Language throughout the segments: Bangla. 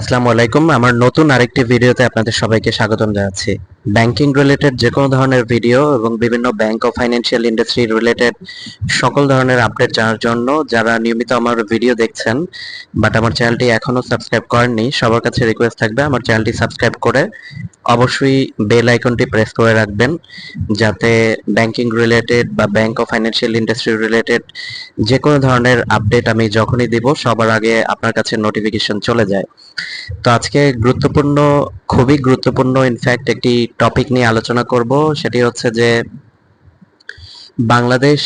আসসালামু আলাইকুম। আমার নতুন আরেকটি ভিডিওতে আপনাদের সবাইকে স্বাগতম জানাচ্ছি। ব্যাংকিং রিলেটেড যে কোনো ধরনের ভিডিও এবং বিভিন্ন ব্যাংক ও ফাইন্যান্সিয়াল ইন্ডাস্ট্রি রিলেটেড সকল ধরনের আপডেট জানার জন্য যারা নিয়মিত আমার ভিডিও দেখছেন বাট আমার চ্যানেলটি এখনও সাবস্ক্রাইব করেননি, সবার কাছে রিকোয়েস্ট থাকবে আমার চ্যানেলটি সাবস্ক্রাইব করে অবশ্যই বেল আইকনটি প্রেস করে রাখবেন, যাতে ব্যাংকিং রিলেটেড বা ব্যাংক ও ফাইন্যান্সিয়াল ইন্ডাস্ট্রি রিলেটেড যে কোনো ধরনের আপডেট আমি যখনই দিব, সবার আগে আপনার কাছে নোটিফিকেশন চলে যায়। তো আজকে গুরুত্বপূর্ণ খুবই গুরুত্বপূর্ণ ইনফ্যাক্ট একটি টপিক নিয়ে আলোচনা করব। সেটি হচ্ছে যে বাংলাদেশ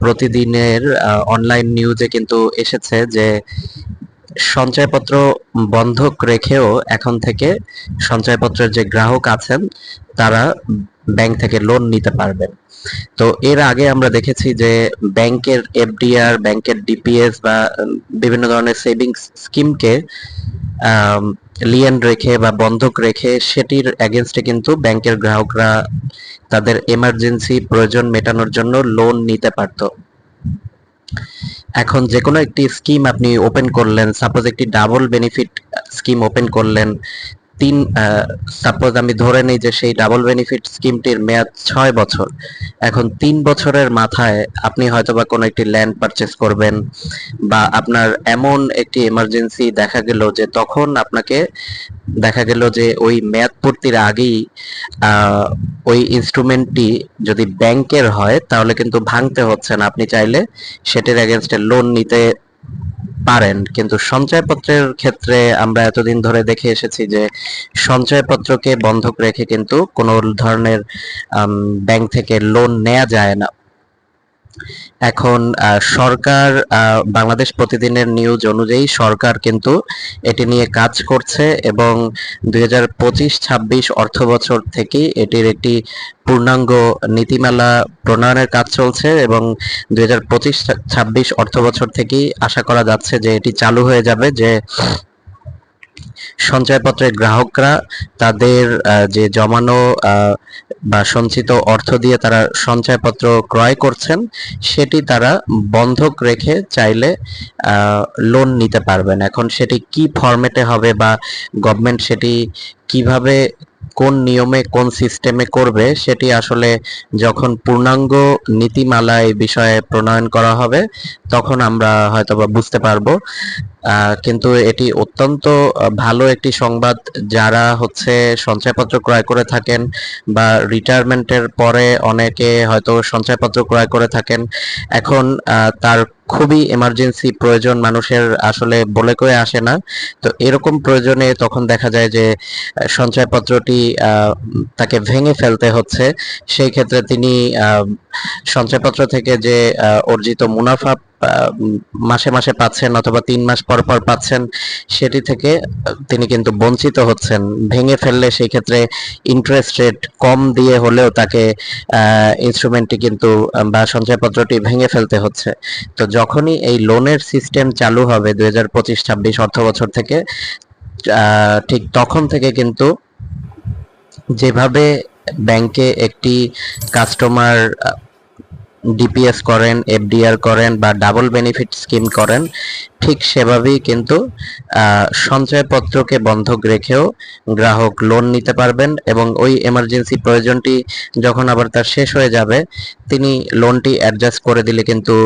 প্রতিদিনের অনলাইন নিউজে কিন্তু এসেছে যে সঞ্চয়পত্র বন্ধক রেখেও এখন থেকে সঞ্চয়পত্রের যে গ্রাহক আছেন, তারা ব্যাংক থেকে লোন নিতে পারবেন। তো এর আগে আমরা দেখেছি যে ব্যাংকের এফডিআর ব্যাংকের ডিপিএস বা বিভিন্ন ধরনের সেভিংস স্কিমকে লিয়েন রেখে বা বন্ধক রেখে সেটির এগেনস্টে কিন্তু ব্যাংকের গ্রাহকরা তাদের এমার্জেন্সি প্রয়োজন মেটানোর জন্য লোন নিতে পারত। এখন যে কোনো একটি স্কিম আপনি ওপেন করলেন সাপোজ একটি ডাবল বেনিফিট স্কিম ওপেন করলেন তিন সাপোজ আমি ধরে নিই যে সেই ডাবল বেনিফিট স্কিমটির মেয়াদ ছয় বছর। এখন তিন বছরের মাথায় আপনি হয়তোবা কোনো একটি ল্যান্ড পারচেস করবেন বা আপনার এমন একটি এমার্জেন্সি দেখা গেল যে তখন আপনাকে দেখা গেল যে ওই মেয়াদ পূর্তির আগেই ওই ইনস্ট্রুমেন্টটি যদি ব্যাংকের হয় তাহলে কিন্তু ভাঙতে হচ্ছে না। আপনি চাইলে সেটির এগেনস্টে লোন নিতে পারেন, কিন্তু সঞ্চয়পত্রের ক্ষেত্রে আমরা এতদিন ধরে দেখে এসেছি যে সঞ্চয়পত্রকে বন্ধক রেখে কিন্তু কোনো ধরনের ব্যাংক থেকে লোন নেওয়া যায় না। এখন সরকার বাংলাদেশ প্রতিদিনের নিউজ অনুযায়ী সরকার কিন্তু এটি নিয়ে কাজ করছে এবং দুই হাজার পঁচিশ ছাব্বিশ অর্থ বছর থেকেই এটির একটি পূর্ণাঙ্গ নীতিমালা প্রণয়নের কাজ চলছে এবং দুই হাজার পঁচিশ ছাব্বিশ অর্থ বছর থেকেই আশা করা যাচ্ছে যে এটি চালু হয়ে যাবে, যে সঞ্চয়পত্রের গ্রাহকরা তাদের যে জমানো বা সঞ্চিত অর্থ দিয়ে তারা সঞ্চয়পত্র ক্রয় করছেন, সেটি তারা বন্ধক রেখে চাইলে লোন নিতে পারবেন। এখন সেটি কি ফরম্যাটে হবে বা গভর্নমেন্ট সেটি কীভাবে কোন নিয়মে, কোন সিস্টেমে করবে, সেটি আসলে যখন পূর্ণাঙ্গ নীতিমালা এই বিষয়ে প্রণয়ন করা হবে, তখন আমরা হয়তোবা বুঝতে পারব। কিন্তু এটি অত্যন্ত ভালো একটি সংবাদ যারা হচ্ছে সঞ্চয়পত্র ক্রয় করে থাকেন বা রিটায়ারমেন্টের পরে অনেকে হয়তো সঞ্চয়পত্র ক্রয় করে থাকেন। এখন তার খুবই এমার্জেন্সি প্রয়োজন মানুষের আসলে বলে কয়ে আসে না। তো এরকম প্রয়োজনে তখন দেখা যায় যে, সঞ্চয়পত্রটি তাকে ভেঙে ফেলতে হচ্ছে। সেই ক্ষেত্রে তিনি সঞ্চয়পত্র থেকে যে অর্জিত মুনাফা মাসে মাসে পাচ্ছেন অথবা তিন মাস পর পর পাচ্ছেন, সেটি থেকে তিনি কিন্তু বঞ্চিত হচ্ছেন। ভেঙে ফেললে সেই ক্ষেত্রে ইন্টারেস্ট রেট কম দিয়ে হলেও তাকে ইনস্ট্রুমেন্টটি কিন্তু বা সঞ্চয়পত্রটি ভেঙে ফেলতে হচ্ছে। তো যখনই এই লোনের সিস্টেম চালু হবে দুই হাজার পঁচিশ ছাব্বিশ অর্থ বছর থেকে ঠিক তখন থেকে কিন্তু যেভাবে ব্যাংকে একটি কাস্টমার ডিপিএস করেন এফডিআর করেন বা ডাবল বেনিফিট স্কিম করেন, ঠিক সেভাবেই কিন্তু সঞ্চয়পত্রকে বন্ধক রেখেও গ্রাহক লোন নিতে পারবেন এবং ওই এমার্জেন্সি প্রয়োজনটি যখন আবার তার শেষ হয়ে যাবে তিনি লোনটি অ্যাডজাস্ট করে দিলে কিন্তু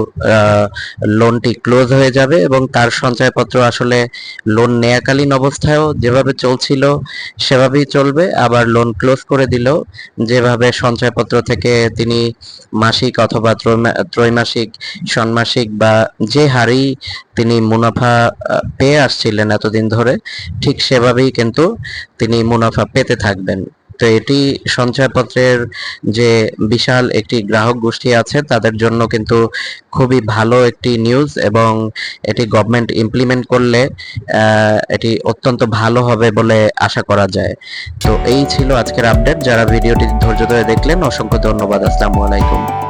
লোনটি ক্লোজ হয়ে যাবে এবং তার সঞ্চয়পত্র আসলে লোন নেয়াকালীন অবস্থায়ও যেভাবে চলছিল সেভাবেই চলবে। আবার লোন ক্লোজ করে দিলেও যেভাবে সঞ্চয়পত্র থেকে তিনি মাসিক অথবা ত্রৈমাসিক, ষান্মাসিক বা যে হারেই তিনি মুনাফা পেয়ে আসছিলেন এতদিন ধরে, ঠিক সেভাবেই কিন্তু তিনি মুনাফা পেতে থাকবেন। তো এটি সঞ্চয়পত্রের যে বিশাল একটি গ্রাহক গোষ্ঠী আছে, তাদের জন্য কিন্তু খুবই ভালো একটি নিউজ এবং এটি গভর্নমেন্ট ইমপ্লিমেন্ট করলে এটি অত্যন্ত ভালো হবে বলে আশা করা যায়। তো এই ছিল আজকের আপডেট যারা ভিডিওটি ধৈর্য ধরে দেখলেন, অসংখ্য ধন্যবাদ। আসসালামু আলাইকুম।